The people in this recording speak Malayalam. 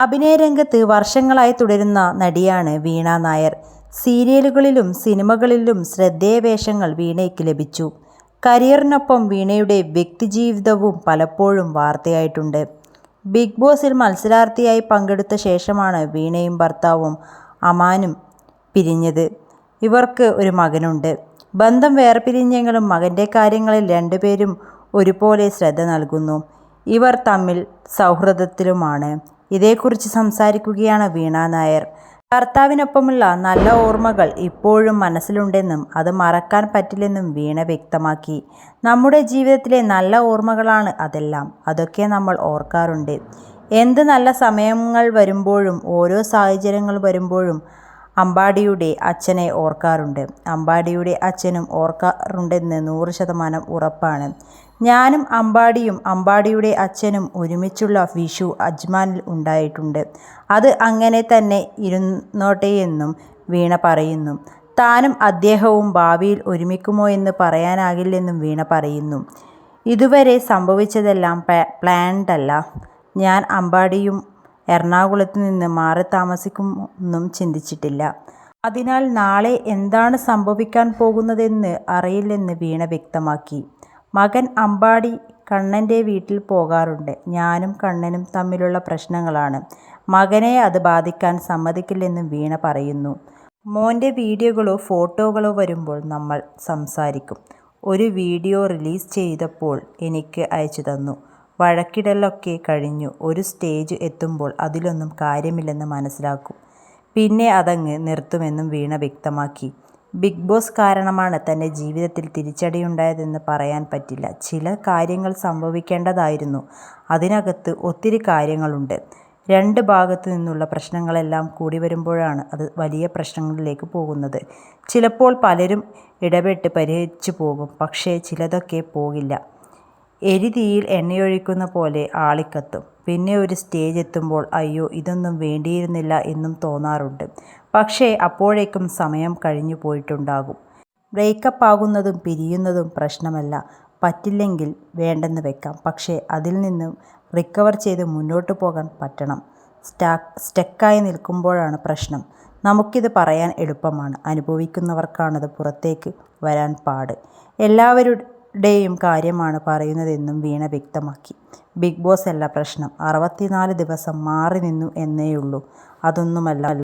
അഭിനയരംഗത്ത് വർഷങ്ങളായി തുടരുന്ന നടിയാണ് വീണ നായർ. സീരിയലുകളിലും സിനിമകളിലും ശ്രദ്ധേയ വേഷങ്ങൾ വീണയ്ക്ക് ലഭിച്ചു. കരിയറിനൊപ്പം വീണയുടെ വ്യക്തിജീവിതവും പലപ്പോഴും വാർത്തയായിട്ടുണ്ട്. ബിഗ് ബോസിൽ മത്സരാർത്ഥിയായി പങ്കെടുത്ത ശേഷമാണ് വീണയും ഭർത്താവും അമാനും പിരിഞ്ഞത്. ഇവർക്ക് ഒരു മകനുണ്ട്. ബന്ധം വേർപിരിഞ്ഞെങ്കിലും മകന്റെ കാര്യങ്ങളിൽ രണ്ടുപേരും ഒരുപോലെ ശ്രദ്ധ നൽകുന്നു. ഇവർ തമ്മിൽ സൗഹൃദത്തിലുമാണ്. ഇതേക്കുറിച്ച് സംസാരിക്കുകയാണ് വീണ നായർ. ഭർത്താവിനൊപ്പമുള്ള നല്ല ഓർമ്മകൾ ഇപ്പോഴും മനസ്സിലുണ്ടെന്നും അത് മറക്കാൻ പറ്റില്ലെന്നും വീണ വ്യക്തമാക്കി. നമ്മുടെ ജീവിതത്തിലെ നല്ല ഓർമ്മകളാണ് അതെല്ലാം. അതൊക്കെ നമ്മൾ ഓർക്കാറുണ്ട്. എന്ത് നല്ല സമയങ്ങൾ വരുമ്പോഴും ഓരോ സാഹചര്യങ്ങൾ വരുമ്പോഴും അമ്പാടിയുടെ അച്ഛനെ ഓർക്കാറുണ്ട്. അമ്പാടിയുടെ അച്ഛനും ഓർക്കാറുണ്ടെന്ന് നൂറ് ശതമാനം ഉറപ്പാണ്. ഞാനും അമ്പാടിയും അമ്പാടിയുടെ അച്ഛനും ഒരുമിച്ചുള്ള വിഷു അജ്മാനിൽ ഉണ്ടായിട്ടുണ്ട്. അത് അങ്ങനെ തന്നെ ഇരുന്നോട്ടെയെന്നും വീണ പറയുന്നു. താനും അദ്ദേഹവും ഭാവിയിൽ ഒരുമിക്കുമോ എന്ന് പറയാനാകില്ലെന്നും വീണ പറയുന്നു. ഇതുവരെ സംഭവിച്ചതെല്ലാം പ്ലാൻഡ് അല്ല ഞാൻ അമ്പാടിയും എറണാകുളത്ത് നിന്ന് മാറി താമസിക്കുമെന്നും ചിന്തിച്ചിട്ടില്ല. അതിനാൽ നാളെ എന്താണ് സംഭവിക്കാൻ പോകുന്നതെന്ന് അറിയില്ലെന്ന് വീണ വ്യക്തമാക്കി. മകൻ അമ്പാടി കണ്ണന്റെ വീട്ടിൽ പോകാറുണ്ട്. ഞാനും കണ്ണനും തമ്മിലുള്ള പ്രശ്നങ്ങളാണ്. മകനെ അത് ബാധിക്കാൻ സമ്മതിക്കില്ലെന്നും വീണ പറയുന്നു. മോന്റെ വീഡിയോകളോ ഫോട്ടോകളോ വരുമ്പോൾ നമ്മൾ സംസാരിക്കും. ഒരു വീഡിയോ റിലീസ് ചെയ്തപ്പോൾ എനിക്ക് അയച്ചു തന്നു. വഴക്കിടലൊക്കെ കഴിഞ്ഞു. ഒരു സ്റ്റേജ് എത്തുമ്പോൾ അതിലൊന്നും കാര്യമില്ലെന്ന് മനസ്സിലാക്കും. പിന്നെ അതങ്ങ് നിർത്തുമെന്നും വീണ വ്യക്തമാക്കി. ബിഗ് ബോസ് കാരണമാണ് തന്റെ ജീവിതത്തിൽ തിരിച്ചടിയുണ്ടായതെന്ന് പറയാൻ പറ്റില്ല. ചില കാര്യങ്ങൾ സംഭവിക്കേണ്ടതായിരുന്നു. അതിനകത്ത് ഒത്തിരി കാര്യങ്ങളുണ്ട്. രണ്ട് ഭാഗത്തു നിന്നുള്ള പ്രശ്നങ്ങളെല്ലാം കൂടി വരുമ്പോഴാണ് അത് വലിയ പ്രശ്നങ്ങളിലേക്ക് പോകുന്നത്. ചിലപ്പോൾ പലരും ഇടപെട്ട് പരിഹരിച്ചു പോകും പക്ഷേ ചിലതൊക്കെ പോകില്ല. എരിതീയിൽ എണ്ണയൊഴിക്കുന്ന പോലെ ആളിക്കത്തും. പിന്നെ ഒരു സ്റ്റേജ് എത്തുമ്പോൾ അയ്യോ ഇതൊന്നും വേണ്ടിയിരുന്നില്ല എന്നും തോന്നാറുണ്ട്. പക്ഷേ അപ്പോഴേക്കും സമയം കഴിഞ്ഞു പോയിട്ടുണ്ടാകും. ബ്രേക്കപ്പ് ആകുന്നതും പിരിയുന്നതും പ്രശ്നമല്ല. പറ്റില്ലെങ്കിൽ വേണ്ടെന്ന് വെക്കാം. പക്ഷേ അതിൽ നിന്നും റിക്കവർ ചെയ്ത് മുന്നോട്ട് പോകാൻ പറ്റണം. സ്റ്റാ സ്റ്റക്കായി നിൽക്കുമ്പോഴാണ് പ്രശ്നം. നമുക്കിത് പറയാൻ എളുപ്പമാണ്. അനുഭവിക്കുന്നവർക്കാണത് പുറത്തേക്ക് വരാൻ പാട്. എല്ലാവരുടെയും കാര്യമാണ് പറയുന്നതെന്നും വീണ വ്യക്തമാക്കി. ബിഗ് ബോസ് അല്ല പ്രശ്നം. അറുപത്തിനാല് ദിവസം മാറി നിന്നു എന്നേയുള്ളൂ. അതൊന്നുമല്ല.